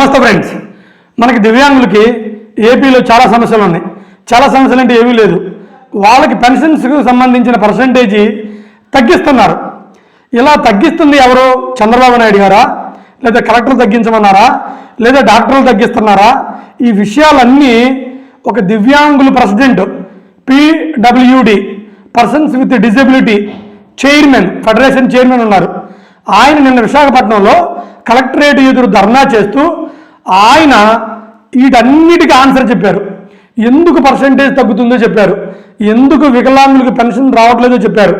నమస్తే ఫ్రెండ్స్ మనకి దివ్యాంగులకి ఏపీలో చాలా సమస్యలు ఉన్నాయి. చాలా సమస్యలు అంటే ఏమీ లేదు. వాళ్ళకి పెన్షన్స్కు సంబంధించిన పర్సంటేజీ తగ్గిస్తున్నారు. ఇలా తగ్గిస్తుంది ఎవరు? చంద్రబాబు నాయుడు గారా? లేదా కలెక్టర్లు తగ్గించమన్నారా? లేదా డాక్టర్లు తగ్గిస్తున్నారా? ఈ విషయాలన్నీ ఒక దివ్యాంగుల president PWD persons with disability chairman federation chairman ఉన్నారు. ఆయన నిన్న విశాఖపట్నంలో కలెక్టరేట్ ఎదురు ధర్నా చేస్తూ ఆయన వీటన్నిటికీ ఆన్సర్ చెప్పారు. ఎందుకు పర్సంటేజ్ తగ్గుతుందో చెప్పారు. ఎందుకు వికలాంగులకు పెన్షన్ రావట్లేదో చెప్పారు.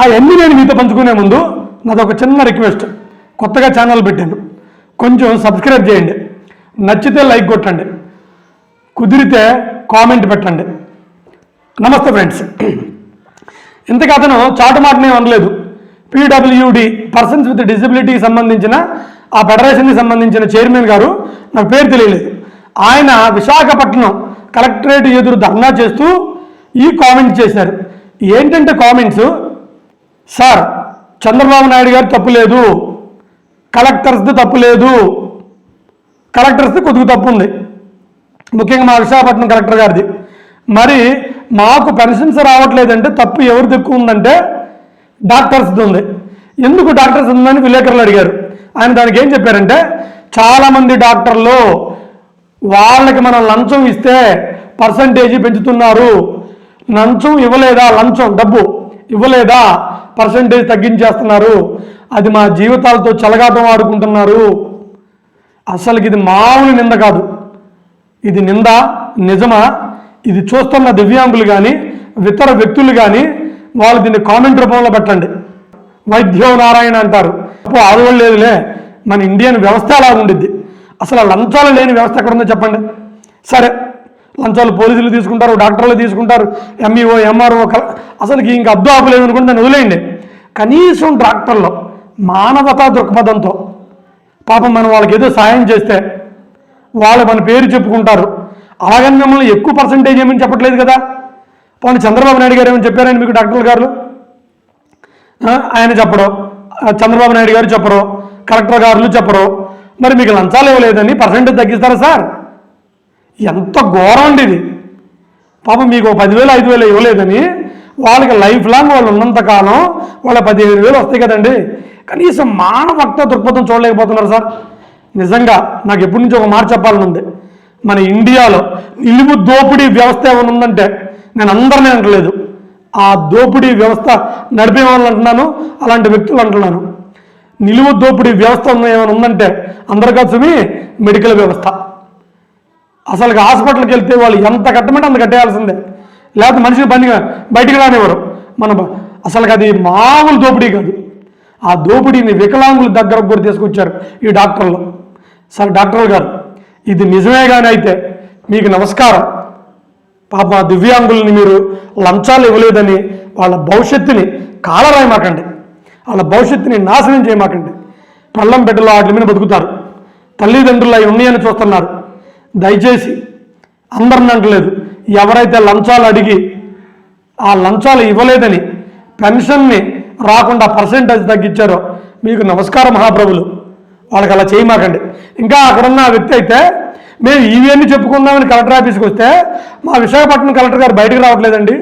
అవన్నీ నేను మీతో పంచుకునే ముందు నాది ఒక చిన్న రిక్వెస్ట్ కొత్తగా ఛానల్ పెట్టాను కొంచెం సబ్స్క్రైబ్ చేయండి. నచ్చితే లైక్ కొట్టండి. కుదిరితే కామెంట్ పెట్టండి. నమస్తే ఫ్రెండ్స్ ఇంతకు అతను చాటు మాటనే అనలేదు. పీడబ్ల్యూడి పర్సన్స్ విత్ డిజబిలిటీకి సంబంధించిన ఆ ఫెడరేషన్కి సంబంధించిన చైర్మన్ గారు నాకు పేరు తెలియలేదు. ఆయన విశాఖపట్నం కలెక్టరేట్ ఎదురు ధర్నా చేస్తూ ఈ కామెంట్ చేశారు. ఏంటంటే కామెంట్స్ సార్ చంద్రబాబు నాయుడు గారు తప్పు లేదు. కలెక్టర్స్ది తప్పు లేదు. కలెక్టర్స్ది కొద్దిగా తప్పు ఉంది. ముఖ్యంగా మా విశాఖపట్నం కలెక్టర్ గారిది. మరి మాకు పెన్షన్స్ రావట్లేదంటే తప్పు ఎవరిది ఎక్కువ ఉందంటే డాక్టర్స్ ఉంది. ఎందుకు డాక్టర్స్ ఉందని విలేకరులు అడిగారు. ఆయన దానికి ఏం చెప్పారంటే చాలామంది డాక్టర్లు వాళ్ళకి మనం లంచం ఇస్తే పర్సంటేజీ పెంచుతున్నారు. లంచం ఇవ్వలేదా? లంచం డబ్బు ఇవ్వలేదా? పర్సంటేజ్ తగ్గించేస్తున్నారు. అది మా జీవితాలతో చెలగాటం ఆడుకుంటున్నారు. అసలుకి ఇది మామూలు నింద కాదు. ఇది నింద నిజమా? ఇది చూస్తున్న దివ్యాంగులు కానీ ఇతర వ్యక్తులు కానీ వాళ్ళు దీన్ని కామెంట్ రూపంలో పెట్టండి. వైద్యో నారాయణ అంటారు. అప్పుడు ఆదోళన లేదులే మన ఇండియన్ వ్యవస్థ అలా ఉండిద్ది. అసలు ఆ లంచాలు లేని వ్యవస్థ ఎక్కడ ఉందో చెప్పండి. సరే లంచాలు పోలీసులు తీసుకుంటారు డాక్టర్లు తీసుకుంటారు ఎంఈఓ ఎంఆర్ఓ అసలుకి ఇంక అద్దు ఆపలేదు అనుకుంటే దాన్ని వదిలేయండి. కనీసం డాక్టర్లు మానవతా దృక్పథంతో పాపం మనం వాళ్ళకి ఏదో సాయం చేస్తే వాళ్ళు మన పేరు చెప్పుకుంటారు. అలాగని మిమ్మల్ని ఎక్కువ పర్సంటేజ్ ఏమని చెప్పట్లేదు కదా. పోనీ చంద్రబాబు నాయుడు గారు ఏమని చెప్పారండి మీకు డాక్టర్లు గారు? ఆయన చెప్పరు. చంద్రబాబు నాయుడు గారు చెప్పరు. కలెక్టర్ గారులు చెప్పరు. మరి మీకు లంచాలు ఇవ్వలేదని పర్సెంటేజ్ తగ్గిస్తారా సార్? ఎంత ఘోరం అండి ఇది. పాపం మీకు పదివేలు ఐదు వేలు ఇవ్వలేదని వాళ్ళకి లైఫ్ లాంగ్ వాళ్ళు ఉన్నంత కాలం వాళ్ళ పదిహేను వేలు వస్తాయి కదండి. కనీసం మానవత్వ దృక్పథం చూడలేకపోతున్నారు సార్. నిజంగా నాకు ఎప్పటి నుంచి ఒక మాట చెప్పాలని ఉంది. మన ఇండియాలో నిలువు దోపిడీ వ్యవస్థ ఏమైనా ఉందంటే నేను అందరినీ అంటలేదు ఆ దోపిడీ వ్యవస్థ నడిపే వాళ్ళు అంటున్నాను అలాంటి వ్యక్తులు అంటున్నాను. నిలువ దోపిడీ వ్యవస్థ ఏమైనా ఉందంటే అందరికీ సుమి మెడికల్ వ్యవస్థ. అసలు హాస్పిటల్కి వెళ్తే వాళ్ళు ఎంత కట్టమంటే అంత కట్టేయాల్సిందే. లేకపోతే మనిషిని బండి బయటికి రానివ్వరు. మన అసలు అది మామూలు దోపిడీ కాదు. ఆ దోపిడీని వికలాంగుల దగ్గరకు కూడా తీసుకొచ్చారు ఈ డాక్టర్లు. సార్ డాక్టర్లు గారు ఇది నిజమే కానీ అయితే మీకు నమస్కారం. పాప దివ్యాంగుల్ని మీరు లంచాలు ఇవ్వలేదని వాళ్ళ భవిష్యత్తుని కాలరాయమాకండి. వాళ్ళ భవిష్యత్తుని నాశనం చేయమాకండి. పళ్ళం బిడ్డలు వాటి మీద బతుకుతారు. తల్లిదండ్రులు అవి ఉన్నాయని చూస్తున్నారు. దయచేసి అందరిని అంటలేదు. ఎవరైతే లంచాలు అడిగి ఆ లంచాలు ఇవ్వలేదని పెన్షన్ని రాకుండా పర్సెంటేజ్ తగ్గించారో మీకు నమస్కారం మహాప్రభులు. వాళ్ళకి అలా చేయమాకండి. ఇంకా అక్కడున్న వ్యక్తి అయితే మేము ఇవన్నీ చెప్పుకుందామని కలెక్టర్ ఆఫీస్కి వస్తే మా విశాఖపట్నం కలెక్టర్ గారు బయటకు రావట్లేదండి.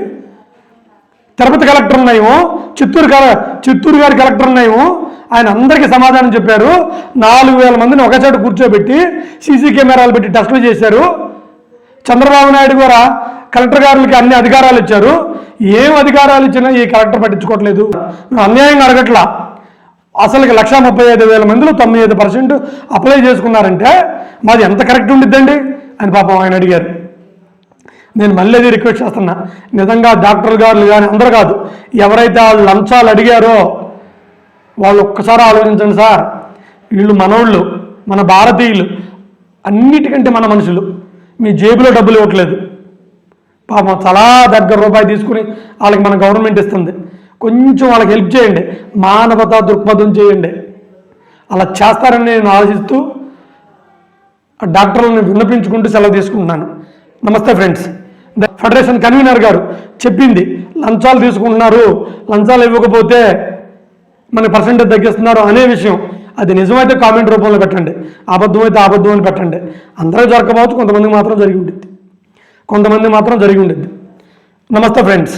తిరుపతి కలెక్టర్ ఉన్నాయేమో చిత్తూరు కల చిత్తూరు గారి కలెక్టర్ ఉన్నాయేమో ఆయన అందరికీ సమాధానం చెప్పారు. నాలుగు వేల మందిని ఒక చోట కూర్చోబెట్టి సీసీ కెమెరాలు పెట్టి టెస్టులు చేశారు. చంద్రబాబు నాయుడు కూడా కలెక్టర్ గారులకి అన్ని అధికారాలు ఇచ్చారు. ఏం అధికారాలు ఇచ్చినా ఈ కలెక్టర్ పట్టించుకోవట్లేదు. అన్యాయంగా అడగట్లా. అసలుకి లక్ష ముప్పై ఐదు వేల మందిలో తొంభై ఐదు పర్సెంట్ అప్లై చేసుకున్నారంటే మాది ఎంత కరెక్ట్ ఉండిద్దండి అని పాపం ఆయన అడిగారు. నేను మళ్ళీ అది రిక్వెస్ట్ చేస్తున్నా. నిజంగా డాక్టర్ గారు కానీ అందరూ కాదు ఎవరైతే వాళ్ళు లంచాలు అడిగారో వాళ్ళు ఒక్కసారి ఆలోచించండి సార్. వీళ్ళు మనోళ్ళు మన భారతీయులు అన్నిటికంటే మన మనుషులు. మీ జేబులో డబ్బులు ఇవ్వట్లేదు. పాపం చాలా దగ్గర రూపాయి తీసుకుని వాళ్ళకి మన గవర్నమెంట్ ఇస్తుంది. కొంచెం వాళ్ళకి హెల్ప్ చేయండి. మానవత దృక్పథం చేయండి. అలా చేస్తారని నేను ఆలోచిస్తూ ఆ డాక్టర్లను విన్నపించుకుంటూ సెలవు తీసుకుంటున్నాను. నమస్తే ఫ్రెండ్స్. ద ఫెడరేషన్ కన్వీనర్ గారు చెప్పింది లంచాలు తీసుకుంటున్నారు. లంచాలు ఇవ్వకపోతే మన పర్సెంటేజ్ తగ్గిస్తున్నారు అనే విషయం. అది నిజమైతే కామెంట్ రూపంలో పెట్టండి. అబద్ధం అయితే అబద్ధం అని పెట్టండి. అందరూ జరగకపోవచ్చు కొంతమంది మాత్రం జరిగి ఉండిద్ది. కొంతమంది మాత్రం జరిగి ఉండిద్ది. నమస్తే ఫ్రెండ్స్.